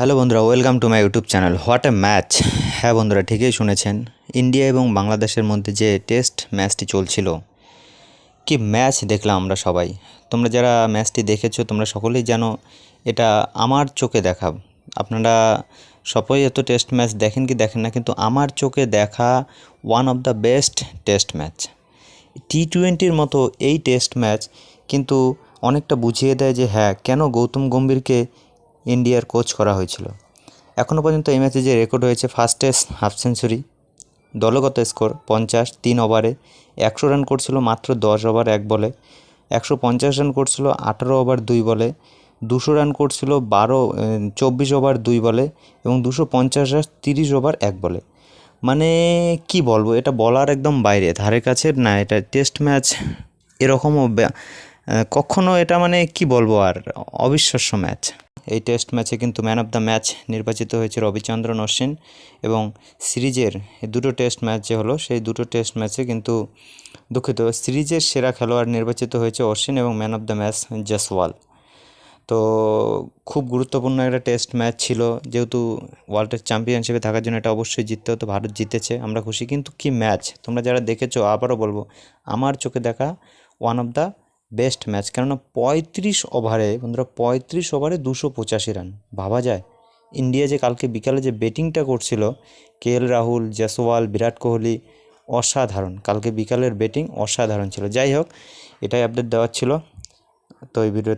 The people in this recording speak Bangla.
হ্যালো বন্ধুরা, welcome to my YouTube channel. What a match. হ্যাঁ বন্ধুরা, ঠিকই শুনেছেন। ইন্ডিয়া এবং বাংলাদেশের মধ্যে যে টেস্ট ম্যাচটি চলছিল, কি ম্যাচ দেখলাম আমরা সবাই। তোমরা যারা ম্যাচটি দেখেছ, তোমরা সকলেই জানো, এটা আমার চোখে দেখা। আপনারা সবাই এত টেস্ট ম্যাচ দেখেন কি দেখেন না, কিন্তু আমার চোখে দেখা one of the best test match টি টোয়েন্টির মতো এই টেস্ট ম্যাচ কিন্তু অনেকটা বুঝিয়ে দেয় যে হ্যাঁ কেন গৌতম গম্ভীরকে ইন্ডিয়ার কোচ করা হয়েছিল। এখনও পর্যন্ত এই ম্যাচে যে রেকর্ড হয়েছে ফার্স্ট টেস্ট, হাফ সেঞ্চুরি, দলগত স্কোর পঞ্চাশ, তিন ওভারে একশো রান করছিল মাত্র দশ ওভার এক বলে, একশো পঞ্চাশ রান করছিল আঠারো ওভার দুই বলে, দুশো রান করছিল বারো চব্বিশ ওভার দুই বলে এবং দুশো পঞ্চাশ রান তিরিশ ওভার এক বলে। মানে কি বলব, এটা বলার একদম বাইরে, ধারে কাছের না, এটা টেস্ট ম্যাচ এরকমও কখনো এটা মানে কি বলব আর, অবিশ্বাস্য ম্যাচ। এই টেস্ট ম্যাচে কিন্তু ম্যান অফ দ্য ম্যাচ নির্বাচিত হয়েছে রবিচন্দ্রন অশ্বিন এবং সিরিজের দুটো টেস্ট ম্যাচ যে হলো, সেই দুটো টেস্ট ম্যাচে কিন্তু দুঃখিত, সিরিজের সেরা খেলোয়াড় নির্বাচিত হয়েছে অশ্বিন এবং man of the match Jaiswal তো খুব গুরুত্বপূর্ণ একটা টেস্ট ম্যাচ ছিল, যেহেতু ওয়ার্ল্ডের চ্যাম্পিয়নশিপে থাকার জন্য এটা অবশ্যই জিততে হতো, ভারত জিতেছে, আমরা খুশি। কিন্তু কি ম্যাচ? তোমরা যারা দেখেছ, আবারও বলব, আমার চোখে দেখা one of the best match. কেননা পঁয়ত্রিশ ওভারে, বন্ধুরা, পঁয়ত্রিশ ওভারে দুশো পঁচাশি রান। ভাবা যায়। ইন্ডিয়া যে কালকে বিকালে যে ব্যাটিংটা করছিল, কে এল রাহুল জেসওয়াল বিরাট কোহলি, অসাধারণ। কালকে বিকালের ব্যাটিং অসাধারণ ছিল। যাই হোক, এটাই আপডেট দেওয়ার ছিল। তো এই ভিডিওতে